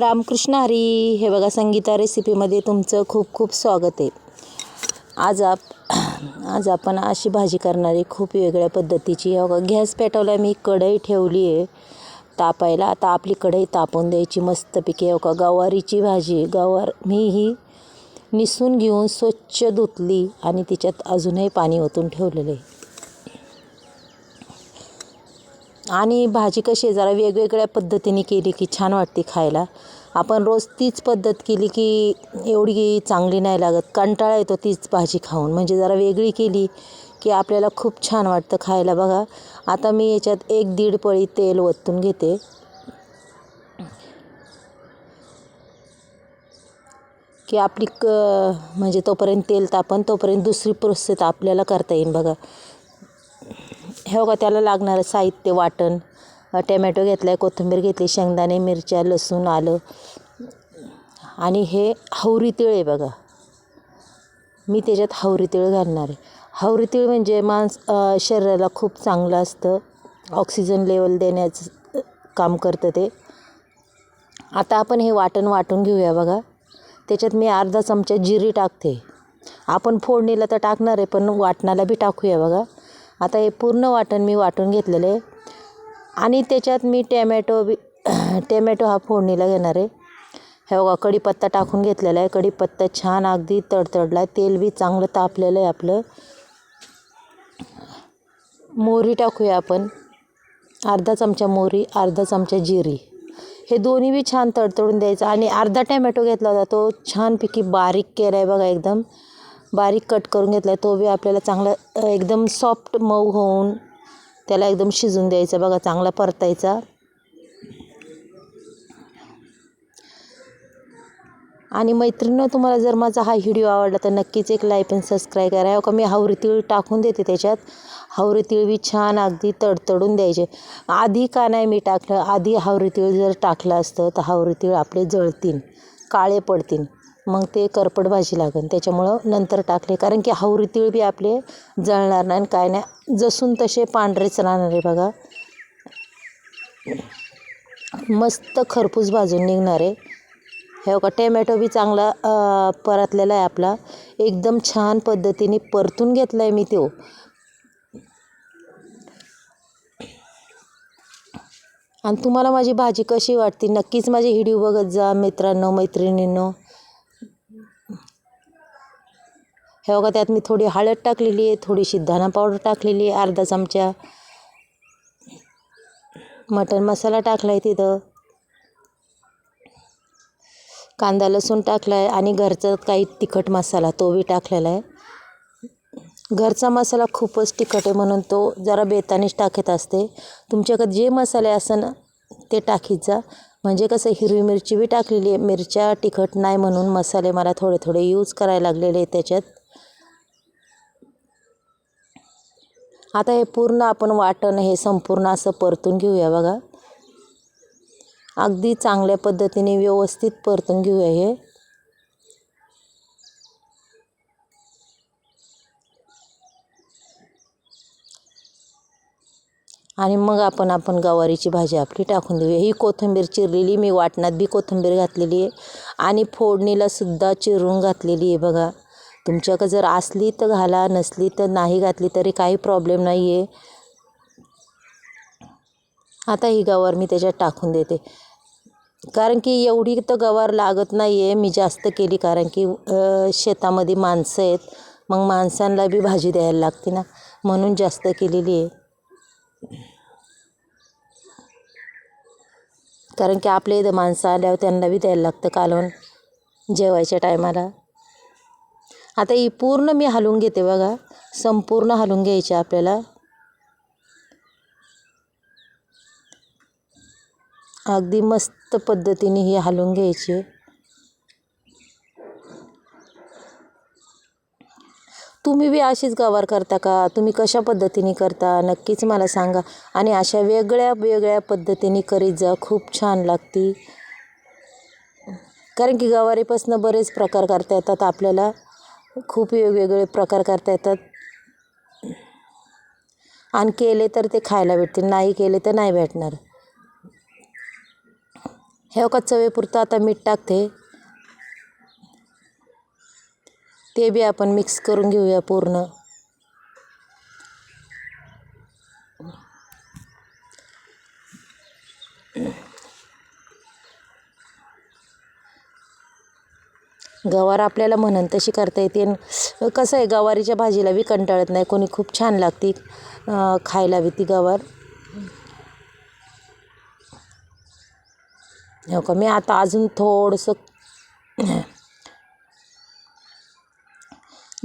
रामकृष्ण हरी हे बघा संगीता रेसिपीमध्ये तुमचं खूप खूप स्वागत आहे. आज आप आज आपण अशी भाजी करणारी खूप वेगळ्या पद्धतीची बघा गॅस पेटवला मी कढई ठेवली आहे तापायला. आता आपली कढई तापून द्यायची मस्तपैकी हे बघा गवारीची भाजी गवार मी ही निसून घेऊन स्वच्छ धुतली आणि तिच्यात अजूनही पाणी ओतून ठेवलेलं आहे. आणि भाजी कशी जरा वेगवेगळ्या पद्धतीने केली की छान वाटते खायला. आपण रोज तीच पद्धत केली की एवढी चांगली नाही लागत. कंटाळा येतो तीच भाजी खाऊन. म्हणजे जरा वेगळी केली की आपल्याला खूप छान वाटतं खायला बघा. आता मी याच्यात एक दीड पळी तेल ओतून घेते. की आपली क म्हणजे तोपर्यंत तेल तापन तोपर्यंत दुसरी प्रोसेस आपल्याला करता येईल बघा. हे बघा त्याला लागणारं साहित्य वाटण टोमॅटो घेतला आहे कोथिंबीर घेतली शेंगदाणे मिरच्या लसूण आलं. आणि हे हवरी तीळ आहे बघा. मी त्याच्यात हवरी तीळ घालणार आहे. हवरी तीळ म्हणजे मांस शरीराला खूप चांगलं असतं. ऑक्सिजन लेवल देण्याचं काम करतं ते. आता आपण हे वाटण वाटून घेऊया बघा. त्याच्यात मी अर्धा चमचा जिरी टाकते. आपण फोडणीला तर टाकणार आहे पण वाटणाला बी टाकूया बघा. आता हे पूर्ण वाटण मी वाटून घेतलेलं आहे. आणि त्याच्यात मी टॅमॅटो बी टॅमॅटो हा फोडणीला घेणार आहे. हे बघा कढीपत्ता टाकून घेतलेला आहे. कढीपत्ता छान अगदी तडतडला आहे तेल बी चांगलं तापलेलं आहे आपलं. मोहरी टाकूया आपण. अर्धा चमचा मोहरी अर्धा चमचा जिरी. हे दोन्ही बी छान तडतडून द्यायचं. आणि अर्धा टॅमॅटो घेतला होता तो छानपैकी बारीक केला आहे बघा एकदम. बारीक कट करून घेतला आहे तो बी आपल्याला चांगला एकदम सॉफ्ट मऊ होऊन त्याला एकदम शिजून द्यायचा बघा चांगला परतायचा. आणि मैत्रिणीनं तुम्हाला जर माझा हा व्हिडिओ आवडला तर नक्कीच एक लाईक आणि सबस्क्राईब करा. हो का? मी हावरी तिळ टाकून देते त्याच्यात. हावरी तिळ बी छान अगदी तडतडून द्यायचे. आधी का नाही मी टाकलं? आधी हावरी तिळ जर टाकलं असतं तर हावरी तिळ आपले जळतील काळे पडतील मग ते करपट भाजी लागेल त्याच्यामुळं नंतर टाकले. कारण की हावरी तीळ बी आपले जळणार नाही आणि काय नाही. जसून तसे पांढरेच राहणार आहे बघा. मस्त खरपूस भाजून निघणार आहे. हे बघा टॅमॅटो बी चांगला परतलेला आहे आपला. एकदम छान पद्धतीने परतून घेतला आहे मी तो. आणि तुम्हाला माझी भाजी कशी वाटते? नक्कीच माझी व्हिडिओ बघत जा मित्रांनो मैत्रिणींनो. हे बघा त्यात मी थोडी हळद टाकलेली आहे थोडीशी धना पावडर टाकलेली आहे अर्धा चमचा. मटन मसाला टाकला आहे तिथं. कांदा लसूण टाकला आहे आणि घरचा काही तिखट मसाला तो बी टाकलेला आहे. घरचा मसाला खूपच तिखट आहे म्हणून तो जरा बेतानीच टाकत असते. तुमच्याकडे जे मसाले असन ते टाकीत जा. म्हणजे कसं हिरवी मिरची बी टाकलेली आहे मिरच्या तिखट नाही म्हणून मसाले मला थोडे थोडे यूज करायला लागलेले आहेत त्याच्यात. आता हे पूर्ण आपण वाटण हे संपूर्ण असं परतून घेऊया बघा. अगदी चांगल्या पद्धतीने व्यवस्थित परतून घेऊया हे. आणि मग आपण आपण गवारीची भाजी आपली टाकून देऊया. ही कोथिंबीर चिरलेली मी वाटणात बी कोथिंबीर घातलेली आहे. आणि फोडणीलासुद्धा चिरून घातलेली आहे बघा. तुमच्याकडे जर असली तर घाला नसली तर नाही घातली तरी काही प्रॉब्लेम नाही आहे आता ही गवार मी त्याच्यात टाकून देते. कारण की एवढी तर गवार लागत नाही आहे मी जास्त केली कारण की शेतामध्ये माणसं आहेत. मग माणसांना बी भाजी द्यायला लागते ना. म्हणून जास्त केलेली आहे. कारण की आपल्या इथं माणसं आल्यावर त्यांना बी द्यायला लागतं कालवण. जेवायच्या टायमाला आता ही पूर्ण मी हलवून घेते बघा. संपूर्ण हलवून घ्यायची आपल्याला. अगदी मस्त पद्धतीने ही हलवून घ्यायची. तुम्ही बी अशीच गवार करता का? तुम्ही कशा पद्धतीने करता? नक्कीच मला सांगा. आणि अशा वेगळ्या वेगळ्या पद्धतीने करीत जा. खूप छान लागती. कारण की गवारीपासून बरेच प्रकार करता येतात आपल्याला. खूप वेगवेगळे प्रकार करता येतात. आणि केले तर ते खायला भेटतील नाही केले तर नाही भेटणार. हे का चवेपुरतं आता मीठ टाकते. ते बी आपण मिक्स करून घेऊया पूर्ण. गवार आपल्याला म्हणन तशी करता येते. आणि कसं आहे गवारीच्या भाजीला बी कंटाळत नाही. कोणी खूप छान लागते खायला बी ती गवार. हो का? मी आता अजून थोडंसं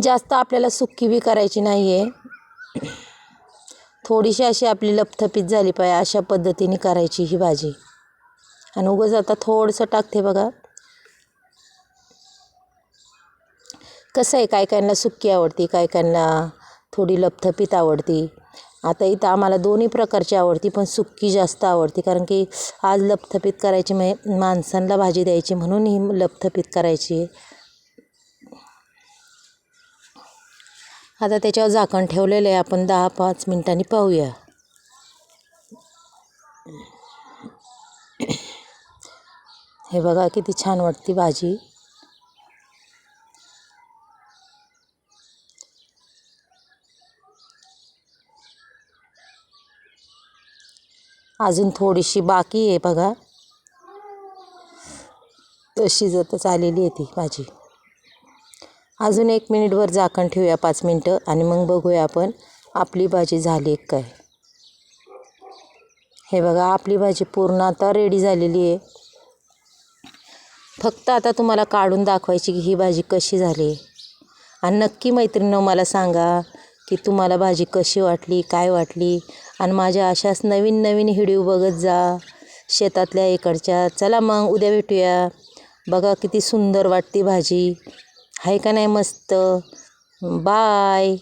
जास्त आपल्याला सुक्की बी करायची नाही आहे थोडीशी अशी आपली लपथपीत झाली पाहिजे अशा पद्धतीने करायची ही भाजी. आणि उगंच आता थोडंसं टाकते बघा. कसं आहे? काय काहींना सुक्की आवडती काय काहींना थोडी लपथपीत आवडती. आता इथं आम्हाला दोन्ही प्रकारची आवडती पण सुक्की जास्त आवडती. कारण की आज लपथपीत करायची म्हणजे माणसांना भाजी द्यायची म्हणून ही लपथपीत करायची. आता त्याच्यावर झाकण ठेवलेलं आहे. आपण दहा पाच मिनिटांनी पाहूया. हे बघा किती छान वाटते भाजी. अजून थोडीशी बाकी आहे बघा. तर शिजतच आलेली आहे ती भाजी. अजून एक मिनिटवर झाकण ठेवूया पाच मिनटं आणि मग बघूया आपण आपली भाजी झाली आहे काय. हे बघा आपली भाजी पूर्ण आता रेडी झालेली आहे. फक्त आता तुम्हाला काढून दाखवायची की ही भाजी कशी झाली. आणि नक्की मैत्रिणीनं मला सांगा की तुम्हाला भाजी कशी वाटली काय वाटली? आणि माझ्या अशाच नवीन नवीन व्हिडिओ बघत जा शेतातल्या इकडच्या. चला मग उद्या भेटूया. बघा किती सुंदर वाटते भाजी. आहे का नाही मस्त? बाय.